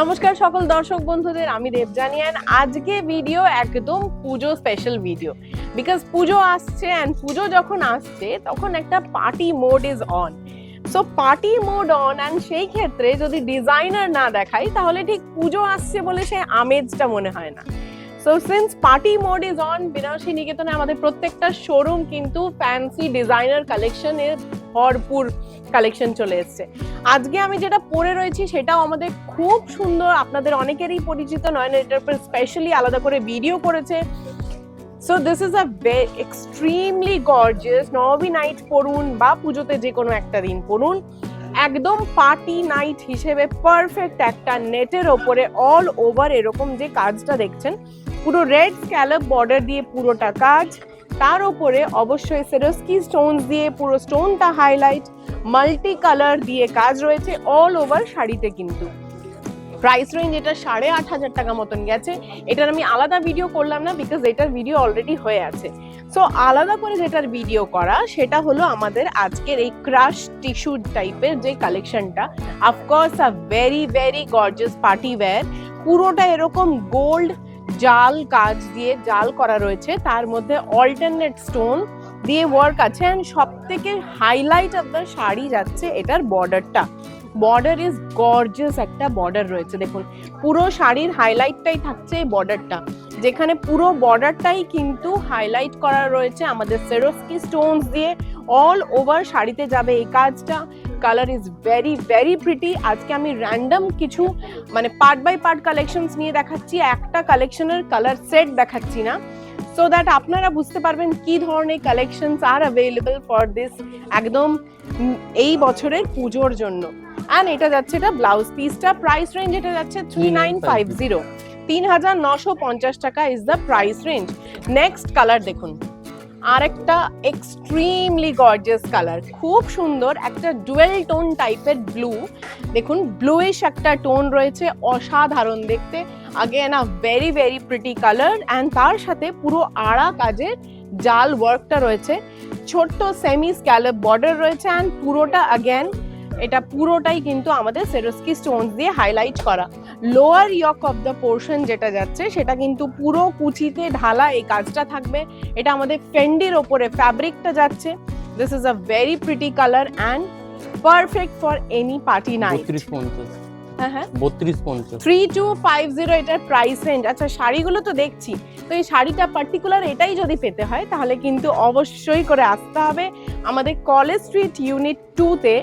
নমস্কার সকল দর্শক বন্ধুদের, আমি দেব দেবজানিয়ান আজকে ভিডিও একদম পুজো স্পেশাল ভিডিও বিকজ পুজো আসছে অ্যান্ড পুজো যখন আসছে, তখন একটা party mode is on so party mode on and সেই ক্ষেত্রে যদি ডিজাইনার না দেখাই তাহলে ঠিক পুজো আসছে বলে সেই আমেজটা মনে হয় না। So since party mode is on বিনাশী নিকেতনে আমাদের প্রত্যেকটা শোরুম কিন্তু ফ্যান্সি ডিজাইনার কালেকশনের ভরপুর কালেকশন চলে এসছে। আজকে আমি যেটা পরে রয়েছি সেটাও আমাদের খুব সুন্দর, আপনাদের অনেকেরই পরিচিত নয়ন এটার উপর স্পেশালি আলাদা করে ভিডিও করেছে। So this is a extremely gorgeous নবমী নাইট পড়ুন বা পুজোতে যে কোনো একটা দিন পড়ুন একদম পার্টি নাইট হিসেবে পারফেক্ট একটা নেটের ওপরে অল ওভার এরকম যে কাজটা দেখছেন, পুরো রেড স্ক্যালপ বর্ডার দিয়ে পুরোটা কাজ। তার ওপরে অবশ্যই সেরোস্কি স্টোনস দিয়ে পুরো স্টোনটা হাইলাইট মাল্টি কালার দিয়ে কাজ রয়েছে অল ওভার শাড়িতে কিন্তু। প্রাইস রেঞ্জ এটা সাড়ে আট হাজার টাকা মতন গেছে। এটার আমি আলাদা ভিডিও করলাম না বিকজ এটার ভিডিও অলরেডি হয়ে আছে। সো আলাদা করে যেটার ভিডিও করা, সেটা হলো আমাদের আজকের এই ক্রাশ টিস্যু টাইপের যে কালেকশনটা of course a very very gorgeous party wear পুরোটা এরকম গোল্ড জাল কাজ দিয়ে জাল করা রয়েছে, তার মধ্যে অল্টারনেট স্টোন দিয়ে ওয়ার্ক আছে অ্যান্ড সব থেকে হাইলাইট দ্য শাড়ি যাচ্ছে এটার বর্ডারটা বর্ডার ইজ গর্জিয়াস একটা বর্ডার রয়েছে, দেখুন, পুরো শাড়ির হাইলাইটটাই থাকছে এই বর্ডারটা যেখানে পুরো বর্ডারটাই কিন্তু হাইলাইট করা রয়েছে আমাদের সেরোস্কি স্টোনস দিয়ে। অল ওভার শাড়িতে যাবে এই কাজটা। Colour is very very pretty আজকে আমি র্যান্ডম কিছু মানে পার্ট বাই পার্ট কালেকশনস নিয়ে দেখাচ্ছি একটা কালেকশনের কালার সেট দেখাচ্ছি না। সো দ্যাট আপনারা বুঝতে পারবেন কি ধরনের collections are available for this একদম এই বছরের পুজোর জন্য। অ্যান্ড এটা যাচ্ছে এটা ব্লাউজ পিসটা প্রাইস রেঞ্জ এটা যাচ্ছে থ্রি নাইন ফাইভ জিরো তিন হাজার নশো পঞ্চাশ টাকা is the price range next colour দেখুন। আর একটা এক্সট্রিমলি গর্জিয়াস কালার খুব সুন্দর, একটা ডুয়েল টোন টাইপের ব্লু দেখুন ব্লুইশ একটা টোন রয়েছে, অসাধারণ দেখতে। Again a very very pretty colour and তার সাথে পুরো আড়া কাজের জাল ওয়ার্কটা রয়েছে। ছোট্ট সেমি স্ক্যালপ বর্ডার রয়েছে অ্যান্ড পুরোটা অ্যাগেন এটা পুরোটাই কিন্তু আমাদের সেরোস্কি স্টোনস দিয়ে হাইলাইট করা। Lower yoke of the portion যেটা যাচ্ছে সেটা কিন্তু পুরো কুচিতে ঢালা এই কাজটা থাকবে। এটা আমাদের ফেন্ডির ওপরে ফ্যাব্রিকটা যাচ্ছে। This is a very pretty colour and perfect for any party night হ্যাঁ হ্যাঁ। থ্রি টু ফাইভ জিরো এটার প্রাইস রেঞ্জ আচ্ছা শাড়িগুলো তো দেখছি। তো এই শাড়িটা পার্টিকুলার এটাই যদি পেতে হয় তাহলে কিন্তু অবশ্যই করে আসতে হবে। আমাদের কলেজ স্ট্রিট ইউনিট টুতে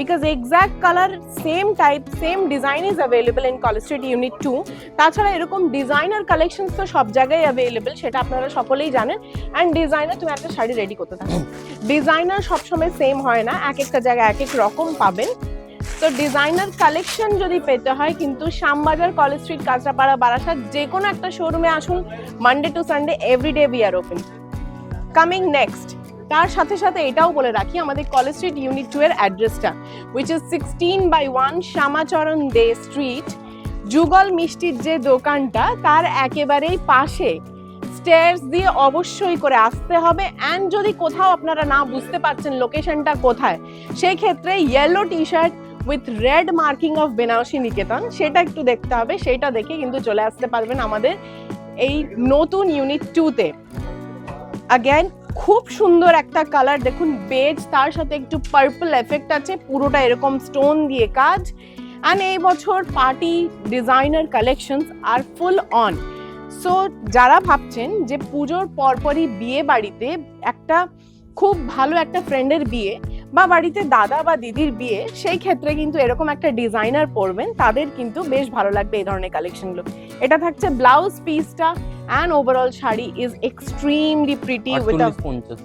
because exact colour same type same design is available in College Street unit two তাছাড়া এরকম ডিজাইনার কালেকশনস তো সব জায়গায় অ্যাভেলেবেল সেটা আপনারা সকলেই জানেন। অ্যান্ড ডিজাইনার তুমি একটা শাড়ি রেডি করতে থাকো। ডিজাইনার সবসময় সেম হয় না, এক একটা জায়গায় এক এক রকম পাবেন। তো ডিজাইনার কালেকশন যদি পেতে হয়, কিন্তু শ্যামবাজার কলেজ স্ট্রিট কাঁচরাপাড়া, বারাসাত, যে কোনো একটা শোরুমে আসুন Monday to Sunday everyday we are open coming next তার সাথে সাথে এটাও বলে রাখি, আমাদের কলেজ স্ট্রিট ইউনিট টু এর অ্যাড্রেসটা which is sixteen by one Shyamacharan De Street Jugal মিষ্টির যে দোকানটা, তার একেবারেই পাশে। স্টেয়ার্স দিয়ে অবশ্যই করে আসতে হবে অ্যান্ড যদি কোথাও আপনারা না বুঝতে পারছেন লোকেশনটা কোথায় সেই ক্ষেত্রে yellow T shirt with red marking of Benarasi Niketan সেটা একটু দেখতে হবে, সেটা দেখে কিন্তু চলে আসতে পারবেন আমাদের এই নতুন ইউনিট টুতে অ্যাগেন খুব সুন্দর একটা কালার দেখুন বেজ তার সাথে একটু পার্পল এফেক্ট আছে, পুরোটা এরকম স্টোন দিয়ে কাজ। অ্যান্ড এই বছর party designer collections are full on so যারা ভাবছেন যে পুজোর পরপরই বিয়ে বাড়িতে একটা খুব ভালো একটা ফ্রেন্ডের বিয়ে বা বাড়িতে দাদা বা দিদির বিয়ে, সেই ক্ষেত্রে কিন্তু এরকম একটা ডিজাইনার পরবেন, তাদের কিন্তু বেশ ভালো লাগবে এই ধরনের কালেকশনগুলো এটা থাকছে ব্লাউজ পিসটা এক্সট্রিমলি প্রিটি উইথ আটচল্লিশ পঞ্চাশ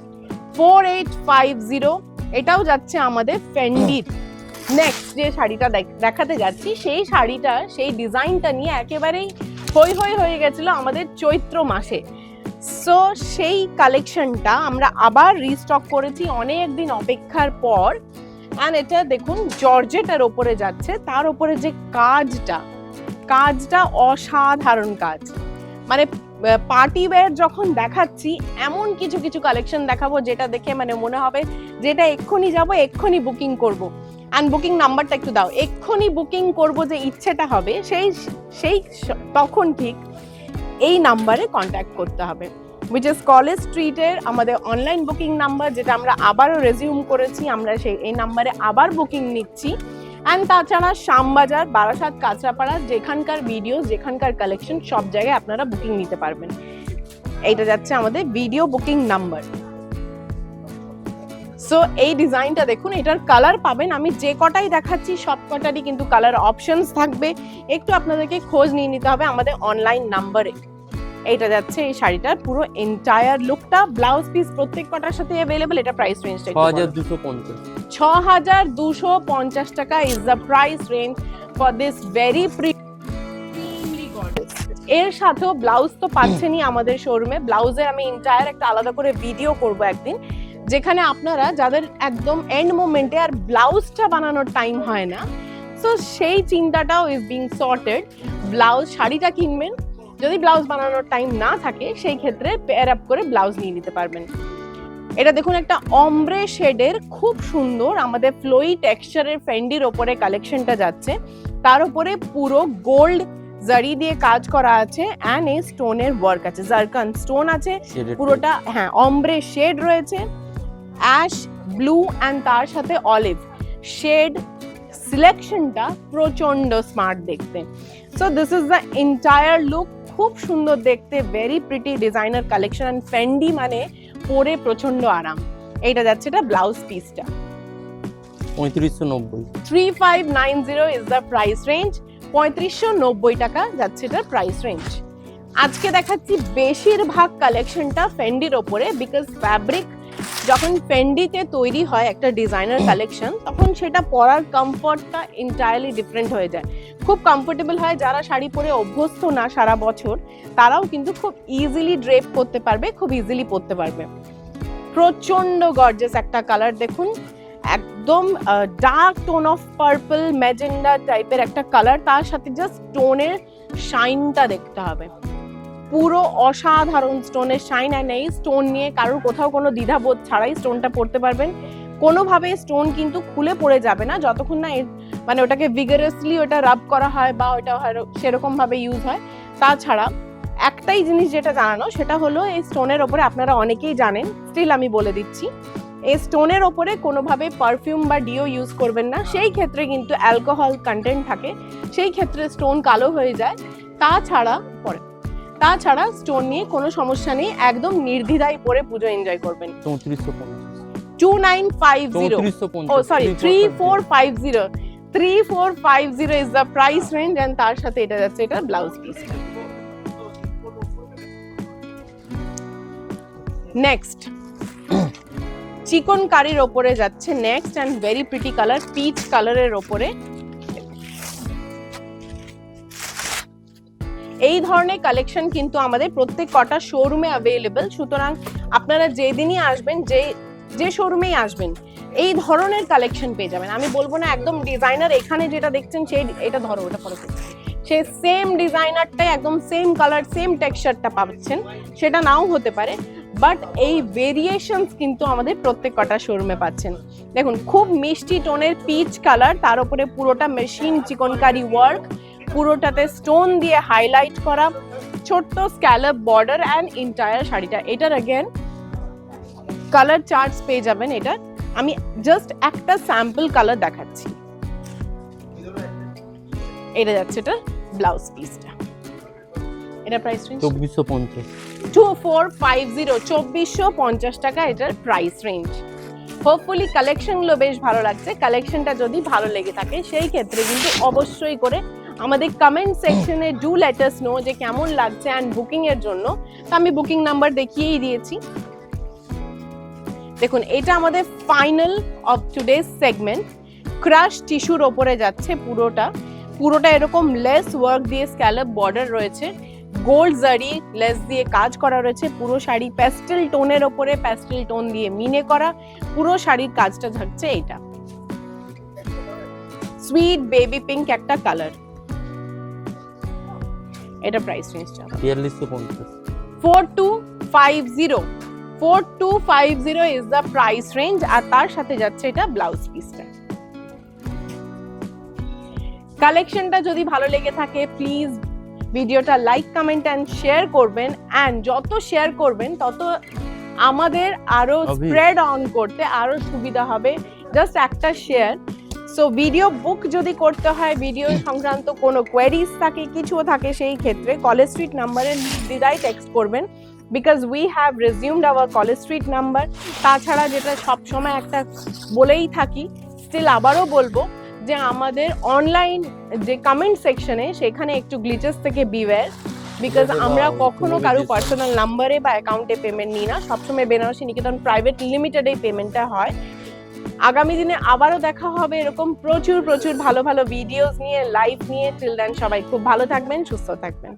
ফোর এইট ফাইভ জিরো এটাও যাচ্ছে আমাদের ফেন্ডির নেক্সট যে শাড়িটা দেখ- দেখাতে যাচ্ছি সেই শাড়িটা সেই ডিজাইনটা নিয়ে একেবারেই হই হই হয়ে গেছিল আমাদের চৈত্র মাসে সো সেই কালেকশনটা আমরা আবার রিস্টক করেছি অনেক দিন অপেক্ষার পর অ্যান্ড এটা দেখুন জর্জেটার ওপরে যাচ্ছে তার ওপরে যে কাজটা কাজটা অসাধারণ কাজ মানে পার্টি ওয়্যার যখন দেখাচ্ছি, এমন কিছু কিছু কালেকশন দেখাবো যেটা দেখে মানে মনে হবে যেটা এক্ষুনি যাব, এক্ষুনি বুকিং করব। অ্যান্ড বুকিং নাম্বারটা একটু দাও। এক্ষুনি বুকিং করব যে ইচ্ছেটা হবে, সেই সেই তখন ঠিক এই নাম্বারে কন্ট্যাক্ট করতে হবে। উইচ ইজ কলেজ স্ট্রিটের আমাদের অনলাইন বুকিং নাম্বার যেটা আমরা আবারও রেজিউম করেছি, আমরা সেই, এই নাম্বারে আবার বুকিং নিচ্ছি। অ্যান্ড তাছাড়া শ্যামবাজার, বারাসাত, কাঁচরাপাড়া যেখানকার ভিডিও যেখানকার কালেকশন সব জায়গায় আপনারা বুকিং নিতে পারবেন। এইটা যাচ্ছে আমাদের ভিডিও বুকিং নাম্বার সো এই ডিজাইনটা দেখুন, এটার কালার পাবেন। আমি যে কটাই দেখাচ্ছি, সব কটারই কিন্তু কালার অপশনস থাকবে। একটু আপনাদেরকে খোঁজ নিয়ে নিতে হবে আমাদের অনলাইন নাম্বারে এইটা যাচ্ছে এই শাড়িটার পুরো এন্টায়ার লুকটা ব্লাউজ পিস প্রত্যেক কটার সাথে অ্যাভেলেবল এটা প্রাইস রেঞ্জটা ছ হাজার দুশো পঞ্চাশ। ছ হাজার দুশো পঞ্চাশ টাকা is the price range for this very pre এর সাথেও ব্লাউজ তো পাচ্ছেনই আমাদের শোরুমে ব্লাউজের আমি এন্টায়ার একটা আলাদা করে ভিডিও করব একদিন। যেখানে আপনারা যাদের একদম এন্ড মোমেন্টে আর ব্লাউজটা বানানোর টাইম হয় না সো সেই চিন্তাটাও ইজ বিং সর্টেড ব্লাউজ শাড়িটা কিনবেন যদি ব্লাউজ বানানোর টাইম না থাকে সেই ক্ষেত্রে পেয়ার আপ করে ব্লাউজ নিয়ে নিতে পারবেন। এটা দেখুন একটা অমব্রে শেডের খুব সুন্দর আমাদের ফ্লোই টেক্সচারের ফেন্ডির ওপরে কালেকশনটা যাচ্ছে। তার উপরে পুরো গোল্ড জারি দিয়ে কাজ করা আছে অ্যান্ড এই স্টোনের ওয়ার্ক আছে। জারকান স্টোন আছে পুরোটা হ্যাঁ অমব্রে শেড রয়েছে অ্যাশ ব্লু অ্যান্ড তার সাথে অলিভ শেড সিলেকশনটা প্রচণ্ড স্মার্ট দেখতে। So this is the entire look খুব সুন্দর দেখতে very pretty designer collection and Fendi মানে পরে প্রচণ্ড আরাম। এইটা যাচ্ছে এটা ব্লাউজ পিসটা পঁয়ত্রিশশো নব্বই। Three five nine zero is the price range পঁয়ত্রিশশো নব্বই টাকা যাচ্ছে এটার প্রাইস রেঞ্জ আজকে দেখাচ্ছি বেশিরভাগ কালেকশনটা ফেন্ডির ওপরে বিকজ ফ্যাব্রিক যখন ফেন্ডিতে তৈরি হয় একটা ডিজাইনার কালেকশন তখন সেটা পরার কমফর্টটা এন্টায়ারলি ডিফারেন্ট হয়ে যায়। খুব কমফোর্টেবল হয়, যারা শাড়ি পরে অভ্যস্ত না সারা বছর, তারাও কিন্তু খুব ইজিলি ড্রেপ করতে পারবে, খুব ইজিলি পরতে পারবে। প্রচণ্ড গর্জেস একটা কালার দেখুন, একদম dark tone of purple magenta টাইপের একটা কালার তার সাথে জাস্ট স্টোনের শাইনটা দেখতে হবে। পুরো অসাধারণ স্টোনের শাইন অ্যান্ড এই স্টোন নিয়ে কারোর কোথাও কোনো দ্বিধাবোধ ছাড়াই স্টোনটা পড়তে পারবেন। কোনোভাবে স্টোন কিন্তু খুলে পড়ে যাবে না, যতক্ষণ না এর মানে ওটাকে ভিগারাসলি ওটা রাব করা হয় বা ওটা হয়- সেরকম ভাবে ইউজ হয়। তাছাড়া একটাই জিনিস যেটা জানানো সেটা হলো এই স্টোনের ওপরে আপনারা অনেকেই জানেন স্টিল আমি বলে দিচ্ছি এই স্টোনের ওপরে কোনোভাবে পারফিউম বা ডিও ইউজ করবেন না। সেই ক্ষেত্রে কিন্তু অ্যালকোহল কন্টেন্ট থাকে সেই ক্ষেত্রে স্টোন কালো হয়ে যায়। তাছাড়া পরে তাছাড়া স্টোন নিয়ে কোনো সমস্যা নেই একদম নির্দ্বিধায় পরে পুজো এনজয় করবেন। চৌত্রিশশো পঞ্চাশ। Two nine five zero oh sorry three four five zero three four five zero is the price range and তার সাথে এটা যাচ্ছে, এটা ব্লাউজ পিস নেক্সট চিকন কারির ওপরে যাচ্ছে next and very pretty colour peach কালারের ওপরে। এই ধরনের কালেকশন কিন্তু আমাদের প্রত্যেক কটা শোরুমে অ্যাভেলেবেল সুতরাং আপনারা যেদিনই আসবেন, যে যে শোরুমেই আসবেন এই ধরনের কালেকশন পেয়ে যাবেন। আমি বলব না একদম ডিজাইনার এখানে যেটা দেখছেন সেই এটা ধরো, ওটা পরে সে সেম ডিজাইনারটাই একদম সেম কালার সেম টেক্সচারটা পাচ্ছেন। সেটা নাও হতে পারে বাট এই ভেরিয়েশনস কিন্তু আমাদের প্রত্যেক কটা শোরুমে পাচ্ছেন। দেখুন, খুব মিষ্টি টোনের পিচ কালার তার উপরে পুরোটা মেশিন চিকনকারি ওয়ার্ক পুরোটাতে স্টোন দিয়ে হাইলাইট করা, ছোট্ট স্ক্যালপ বর্ডার অ্যান্ড ইন্টায়ার শাড়িটা। এটার অ্যাগেন কালার চার্জ পেয়ে যাবেন এটার আমি জাস্ট একটা স্যাম্পল কালার দেখাচ্ছি। এটা যাচ্ছে এটা ব্লাউজ পিসটা এটা প্রাইস রেঞ্জ চব্বিশশো পঞ্চাশ। টু ফোর ফাইভ জিরো চব্বিশশো পঞ্চাশ টাকা এটার প্রাইস রেঞ্জ হোপফুলি কালেকশনগুলো বেশ ভালো লাগছে। কালেকশনটা যদি ভালো লেগে থাকে সেই ক্ষেত্রে কিন্তু অবশ্যই করে আমাদের কমেন্ট সেকশনে ডু লেটার্স নো যে কেমন লাগছে অ্যান্ড বুকিং এর জন্য। তো আমি বুকিং নাম্বার দেখিয়েই দিয়েছি। দেখুন এটা আমাদের final of today's segment crush টিস্যুর ওপরে যাচ্ছে পুরোটা। পুরোটা এরকম লেস ওয়ার্ক দিয়ে স্ক্যালপ বর্ডার রয়েছে। গোল্ড জারি লেস দিয়ে কাজ করা রয়েছে। পুরো শাড়ি প্যাস্টেল টোনের ওপরে প্যাস্টেল টোন দিয়ে মিনে করা। পুরো শাড়ির কাজটা থাকছে এইটা। সুইট বেবি পিঙ্ক একটা কালার এটা প্রাইস রেঞ্জটা বিয়াল্লিশশো পঞ্চাশ। Four two five zero is the price range আর তার সাথে যাচ্ছে এটা ব্লাউজ পিসটা কালেকশনটা যদি ভালো লেগে থাকে প্লিজ ভিডিওটা লাইক কমেন্ট অ্যান্ড শেয়ার করবেন। অ্যান্ড যত শেয়ার করবেন তত আমাদের আরও স্প্রেড অন করতে আরও সুবিধা হবে। জাস্ট একটা শেয়ার সো ভিডিও বুক যদি করতে হয় ভিডিও সংক্রান্ত কোনো কোয়ারিজ থাকে কিছুও থাকে সেই ক্ষেত্রে কলেজ স্ট্রিট নাম্বারে নির্দ্বিধায় টেক্সট করবেন। Because we have resumed our College Street number তাছাড়া যেটা সবসময় একটা বলেই থাকি স্টিল আবারও বলব যে আমাদের অনলাইন যে কমেন্ট সেকশনে সেখানে একটু গ্লিচেস থেকে বিওয়্যার বিকজ আমরা কখনো কারও পার্সোনাল নাম্বারে বা অ্যাকাউন্টে পেমেন্ট নিই না। সবসময় বেনারসি নিকেতন প্রাইভেট লিমিটেডেই পেমেন্টটা হয়। আগামী দিনে আবারও দেখা হবে এরকম প্রচুর প্রচুর ভালো ভালো ভিডিওস নিয়ে লাইভ নিয়ে। টিল দেন সবাই খুব ভালো থাকবেন সুস্থ থাকবেন।